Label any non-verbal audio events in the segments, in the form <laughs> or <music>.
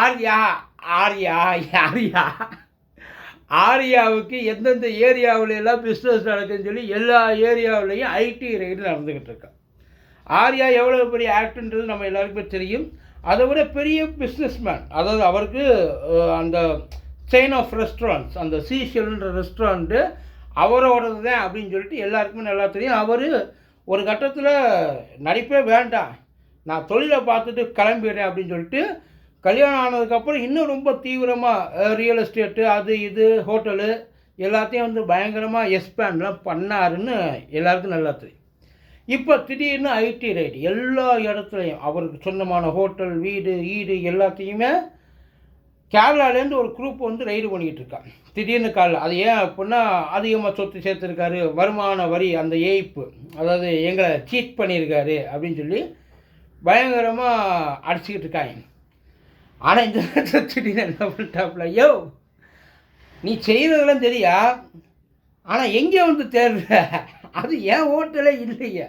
ஆர்யா ஆர்யா ஆர்யா. ஆர்யாவுக்கு எந்தெந்த ஏரியாவில எல்லாம் பிஸ்னஸ் நடக்குதுன்னு சொல்லி எல்லா ஏரியாவுலேயும் ஐடி ரைடு நடந்துக்கிட்டு இருக்கா. ஆர்யா எவ்வளோ பெரிய ஆக்டர்ன்றது நம்ம எல்லாருக்குமே தெரியும். அதை விட பெரிய பிஸ்னஸ்மேன் அதாவது அவருக்கு அந்த செயின் ஆஃப் ரெஸ்டாரண்ட்ஸ் அந்த சீஷல்ன்ற ரெஸ்டாரண்ட்டு அவரோடது தான் அப்படின்னு சொல்லிட்டு எல்லாருக்குமே நல்லா தெரியும். அவர் ஒரு கட்டத்தில் நடிப்பே வேண்டாம். நான் தொழிலை பார்த்துட்டு கிளம்பிடுறேன் அப்படின்னு சொல்லிட்டு கல்யாணம் ஆனதுக்கப்புறம் இன்னும் ரொம்ப தீவிரமாக ரியல் எஸ்டேட்டு அது இது ஹோட்டலு எல்லாத்தையும் வந்து பயங்கரமாக எக்ஸ்பேண்ட்லாம் பண்ணாருன்னு எல்லாருக்கும் நல்லா தெரியும். இப்போ திடீர்னு ஐடி ரைடு எல்லா இடத்துலையும் அவருக்கு சொந்தமான ஹோட்டல் வீடு ஈடு எல்லாத்தையுமே கேரளாலேருந்து ஒரு குரூப் வந்து ரைடு பண்ணிக்கிட்டு இருக்கான் திடீர்னு காலில் அது ஏன் அப்படின்னா அதிகமாக சொத்து சேர்த்துருக்காரு வருமான வரி அந்த ஏய்ப்பு அதாவது எங்களை சீட் பண்ணியிருக்காரு அப்படின்னு சொல்லி பயங்கரமாக அடிச்சுக்கிட்டு இருக்காங்க. ஆனால் இந்த நேரத்துல என்ன பண்ணிட்டாப்புல? ஐயோ நீ செய்கிறதெல்லாம் தெரியா? ஆனால் எங்கே வந்து தேர்ற அது ஏன் ஹோட்டலே இல்லையே.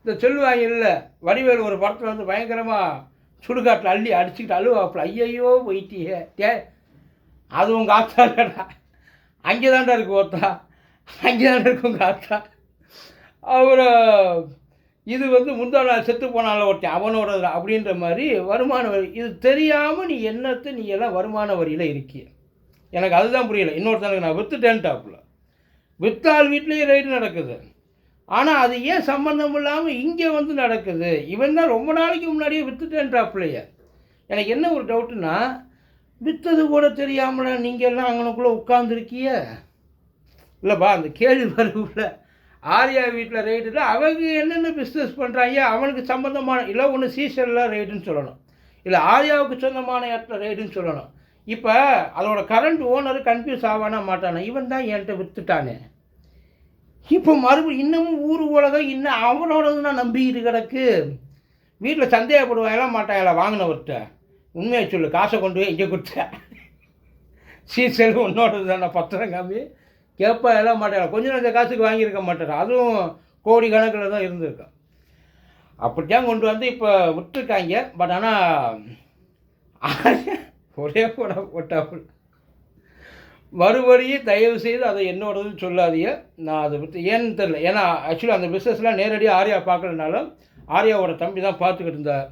இந்த சொல்லுவாங்க இல்லை வடிவேல் ஒரு படத்தில் வந்து பயங்கரமாக சுடுகாட்டில் அள்ளி அடிச்சுக்கிட்டு அழுவாப்புல. ஐயையோ போயிட்டியே. டே அது உங்கள் ஆத்தா இல்லைடா. அங்கே தான்டா இருக்கு ஓத்தா. அங்கே தான்டா இருக்கு உங்கள் ஆத்தா. அவரை இது வந்து முந்தா நாள் செத்து போனால ஒருத்தன் அவனோட அப்படின்ற மாதிரி வருமான வரி இது தெரியாமல் நீ என்னத்தை நீ எல்லாம் வருமான வரியில் இருக்கிய. எனக்கு அதுதான் புரியல. இன்னொருத்தனுக்கு நான் வித்துட்டேன்ட்டாப்புல வித்தால் வீட்லேயும் ரைடு நடக்குது. ஆனால் அது ஏன் சம்மந்தம் இல்லாமல் இங்கே வந்து நடக்குது? இவன் தான் ரொம்ப நாளைக்கு முன்னாடியே வித்துட்டேன்ட்டாப்புலையே எனக்கு என்ன ஒரு டவுட்டுன்னா வித்தது கூட தெரியாமல் நீங்கள் எல்லாம் அங்கனக்குள்ளே உட்காந்துருக்கிய இல்லைப்பா அந்த கேள்வி வருவுல ஆர்யா வீட்டில் ரைடில் அவங்க என்னென்ன பிஸ்னஸ் பண்ணுறாங்க அவனுக்கு சம்மந்தமான இல்லை ஒன்று சீசனில் ரைடுன்னு சொல்லணும். இல்லை ஆர்யாவுக்கு சொந்தமான இடத்துல ரைடுன்னு சொல்லணும். இப்போ அதோட கரண்ட் ஓனர் கன்ஃபியூஸ் ஆவானா மாட்டானா? இவன் தான் என்கிட்ட விற்றுட்டானே இப்போ மறுபடியும் இன்னமும் ஊர் உலகம் இன்னும் அவனோடது நான் நம்பிக்கிட்டு கிடக்கு. வீட்டில் சந்தேகப்படுவாயெல்லாம் மாட்டாங்களா வாங்கினவர்கிட்ட. உண்மையை சொல்லு காசை கொண்டு போய் இங்கே கொடுத்தேன் சீசல் <laughs> உன்னோடது தானே பத்திரம் காமி கேட்பா எல்லாம் மாட்டாங்க. கொஞ்சம் நஞ்ச காசுக்கு வாங்கியிருக்க மாட்டேன் அதுவும் கோடி கணக்கில் தான் இருந்திருக்கும் அப்படித்தான் கொண்டு வந்து இப்போ விட்டுருக்காங்க. பட் ஆனால் ஒரே போட போட்டாப்புல. மறுபடியும் தயவு செய்து அதை என்னோடதுன்னு சொல்லாதீங்க. நான் அதை விட்டு ஏன்னு தெரில ஏன்னா ஆக்சுவலி அந்த பிஸ்னஸ்லாம் நேரடியாக ஆர்யா பார்க்கறதுனால ஆர்யாவோட தம்பி தான் பார்த்துக்கிட்டு இருந்தார்.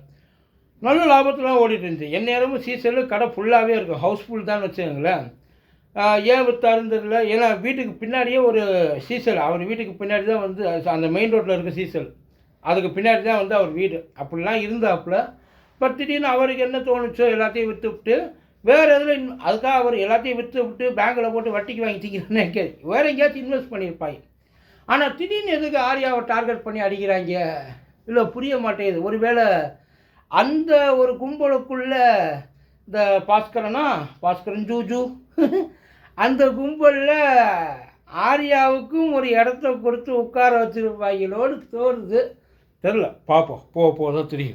நல்ல லாபத்தில் ஓடிட்டு இருந்துச்சு. என் நேரமும் சீசனில் கடை ஃபுல்லாகவே இருக்கும். ஹவுஸ்ஃபுல் தான் வச்சுக்கோங்களேன். ஏன் விற்றாருன்னு தெரியல? ஏன்னா வீட்டுக்கு பின்னாடியே ஒரு சீசல். அவர் வீட்டுக்கு பின்னாடி தான் வந்து அந்த மெயின் ரோட்டில் இருக்க சீசல். அதுக்கு பின்னாடி தான் வந்து அவர் வீடு. அப்படிலாம் இருந்தாப்புல பட் திடீர்னு அவருக்கு என்ன தோணுச்சோ எல்லாத்தையும் விற்று விட்டு வேறு எதில் இன் அதுக்காக அவர் எல்லாத்தையும் விற்று விட்டு பேங்க்கில் போட்டு வட்டிக்கு வாங்கிட்டீங்கன்னு திங்கிறேன்னு வேறு எங்கேயாச்சும் இன்வெஸ்ட் பண்ணியிருப்பாங்க ஆனால் திடீர்னு எதுக்கு ஆர்யாவை டார்கெட் பண்ணி அடிக்கிறாங்க? இல்லை புரிய மாட்டேங்குது. ஒருவேளை அந்த ஒரு கும்பலுக்குள்ள இந்த பாஸ்கரனா? பாஸ்கரன் ஜூஜு. <laughs> அந்த கும்பலில் ஆர்யாவுக்கும் ஒரு இடத்த கொடுத்து உட்கார வச்சுருப்பாங்களோன்னு தோணுது. தெரில பார்ப்போம் போக போக தான் தெரியும்.